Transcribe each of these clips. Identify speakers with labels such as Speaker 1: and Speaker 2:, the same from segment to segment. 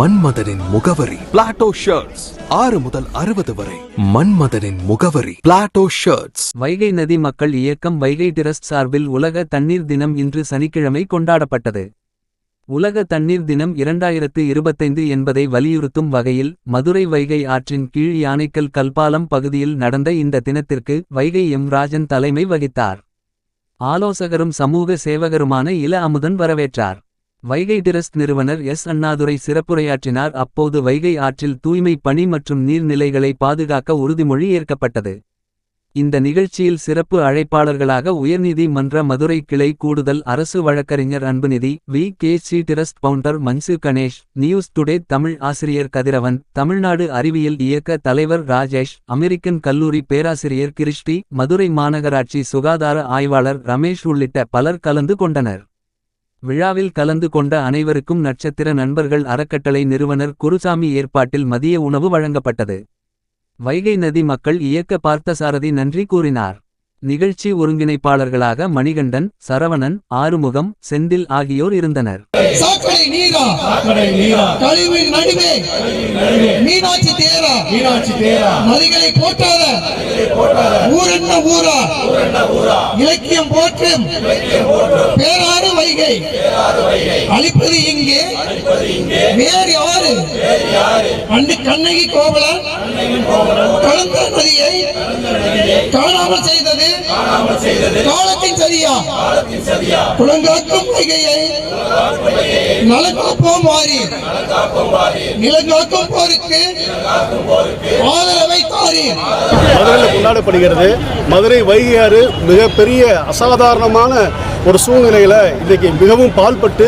Speaker 1: மன்மதனின் முகவரி. Plato shirts ஆறு முதல் அறுபது வரை. மன்மதனின் முகவரி. பிளாட்டோ ஷர்ட்ஸ்
Speaker 2: வைகை நதி மக்கள் இயக்கம் வைகை டிரஸ்ட் சார்பில் உலக தண்ணீர் தினம் இன்று சனிக்கிழமை கொண்டாடப்பட்டது. உலக தண்ணீர் தினம் இரண்டாயிரத்து இருபத்தைந்து என்பதை வலியுறுத்தும் வகையில் மதுரை வைகை ஆற்றின் கீழ் யானைக்கல் கல்பாலம் பகுதியில் நடந்த இந்த தினத்திற்கு வைகை எம். ராஜன் தலைமை வகித்தார். ஆலோசகரும் சமூக சேவகருமான இல அமுதன் வரவேற்றார். வைகை டிரஸ்ட் நிறுவனர் எஸ். அண்ணாதுரை சிறப்புரையாற்றினார். அப்போது வைகை ஆற்றில் தூய்மை பணி மற்றும் நீர்நிலைகளை பாதுகாக்க உறுதிமொழி ஏற்கப்பட்டது. இந்த நிகழ்ச்சியில் சிறப்பு அழைப்பாளர்களாக உயர்நீதிமன்ற மதுரை கிளை கூடுதல் அரசு வழக்கறிஞர் Anbunidhi V. K. C. Trust founder Manju Ganesh News Today Tamil ஆசிரியர் கதிரவன் தமிழ்நாடு அறிவியல் இயக்க தலைவர் ராஜேஷ் அமெரிக்கன் கல்லூரி பேராசிரியர் கிருஷ்டி மதுரை மாநகராட்சி சுகாதார ஆய்வாளர் ரமேஷ் உள்ளிட்ட பலர் கலந்து கொண்டனர். விழாவில் கலந்து கொண்ட அனைவருக்கும் நட்சத்திர நண்பர்கள் அறக்கட்டளை நிறுவனர் குருசாமி ஏற்பாட்டில் மதிய உணவு வழங்கப்பட்டது. வைகை நதி மக்கள் இயக்க பார்த்தசாரதி நன்றி கூறினார். நிகழ்ச்சி ஒருங்கிணைப்பாளர்களாக மணிகண்டன் சரவணன் ஆறுமுகம் செந்தில் ஆகியோர் இருந்தனர்.
Speaker 3: இலக்கியம் போற்றும்? பேராறு வைகை? அழிப்பது இங்கே? வேறு யாரு? அண்டு கண்ணகி கோவலன்? கலந்த நதியை? காணாமல் செய்தது. காலத்தின் சரியா? குளங்காக்கும் வைகையை நலங்காப்போம் மாறி நிலங்காக்கும் போருக்கு. ஆதரவை தாரி.
Speaker 4: மதுரையில் கொண்டாடப்படுகிறது. மதுரை வைகையாறு மிகப்பெரிய அசாதாரணமான ஒரு சூழ்நிலையில இன்னைக்கு மிகவும் பால்பட்டு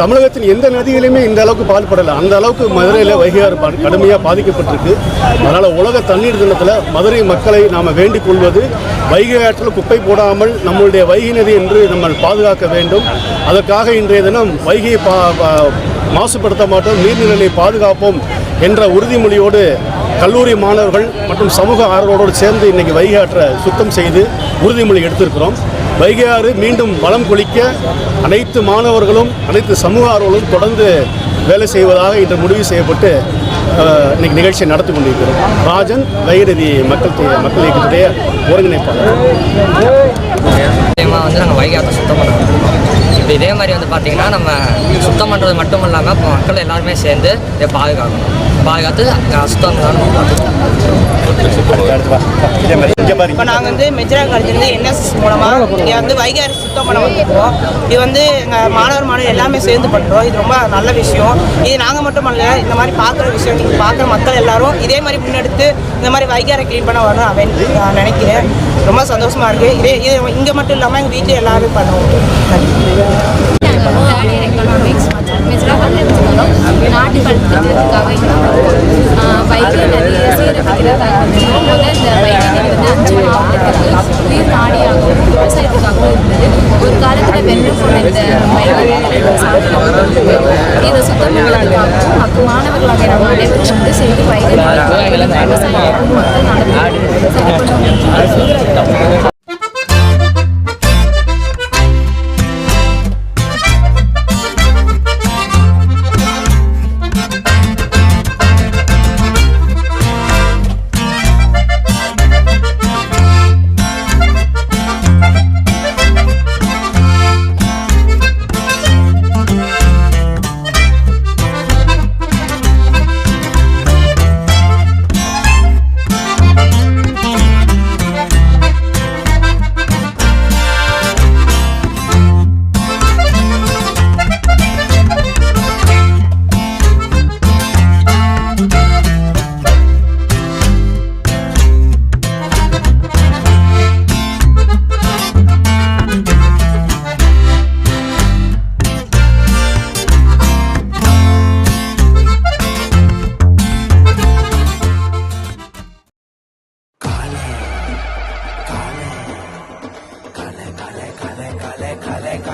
Speaker 4: தமிழகத்தின் எந்த நதியிலுமே இந்த அளவுக்கு பாடுபடலை அந்த அளவுக்கு மதுரையில் வைகையாறு பா- பாதிக்கப்பட்டிருக்கு. அதனால் உலக தண்ணீர் தினத்தில் மதுரை மக்களை நாம் வேண்டிக் கொள்வது வைகை ஆற்றில் குப்பை போடாமல் நம்மளுடைய வைகை நதி என்று நம்ம பாதுகாக்க வேண்டும். அதற்காக இன்றைய தினம் வைகையை பா மாசுபடுத்த மாட்டோம் நீர்நிலையை பாதுகாப்போம் என்ற உறுதிமொழியோடு கல்லூரி மாணவர்கள் மற்றும் சமூக ஆர்வலோடு சேர்ந்து இன்றைக்கி வைகை ஆற்றை சுத்தம் செய்து உறுதிமொழி எடுத்திருக்கிறோம். வைகை ஆறு மீண்டும் வளம் கொளிக்க அனைத்து மாணவர்களும் அனைத்து சமூக ஆர்வலும் தொடர்ந்து வேலை செய்வதாக இன்று முடிவு செய்யப்பட்டு இன்னைக்கு நிகழ்ச்சியை நடத்தி கொண்டிருக்கிறோம். ராஜன் வைகநதி மக்கள் மக்கள் இயக்கத்துடைய ஒருங்கிணைப்பாளர்.
Speaker 5: வந்து நாங்கள் வைகை ஆற்றை சுத்தம் பண்ணுறோம் இப்போ இதே மாதிரி வந்து பார்த்தீங்கன்னா நம்ம சுத்தம் பண்ணுறது மட்டும் இல்லாமல் இப்போ மக்கள் எல்லாருமே சேர்ந்து இதை பாதுகாக்கணும். பாதுகாத்து அஹ், சுத்தம்
Speaker 6: இப்போ நாங்கள் வந்து மெஜ்ரா காலேஜ்லேருந்து என்எஸ்எஸ் மூலமாக இங்கே வந்து வைகாரி சுத்தம் பண்ண வந்துருக்கோம். இது வந்து எங்கள் மாணவர் மாணவர் எல்லாமே சேர்ந்து பண்ணுறோம் இது ரொம்ப நல்ல விஷயம். இது நாங்கள் மட்டும் அல்ல இந்த மாதிரி பார்க்குற விஷயம் நீங்கள் பார்க்குற மக்கள் எல்லாரும் இதே மாதிரி முன்னெடுத்து இந்த மாதிரி வைகாரை க்ளீன் பண்ண வரணும் அப்படின்னு நான் நினைக்கிறேன். ரொம்ப சந்தோஷமாக இருக்குது இதே இது இங்கே மட்டும் இல்லாமல் எங்கள் வீட்டில் எல்லாரும் பண்ணுவோம். நன்றி
Speaker 7: இயர் எக்கனாமிக்ஸ் மெஜராக எடுத்துக்கணும் நாட்டு கல்விக்காக இங்கே வந்திருக்கோம் வைகை நதியை சீரமைக்கிறதாக வந்துருக்கோம் முதல் இந்த வைகை நதி வந்து அஞ்சு மாவட்டத்துக்கு உயிர் நாடியாகவும் விவசாயத்துக்காகவும் இருந்தது ஒரு காலத்தில் வெள்ளம் போன இந்த இதை சுத்தம் பண்ணுறதுக்காகவும் மக்கள் மாணவர்களாக நம்ம அனைவரும் வந்து சேர்ந்து வைகை விவசாயம் மக்கள் நடந்து சரி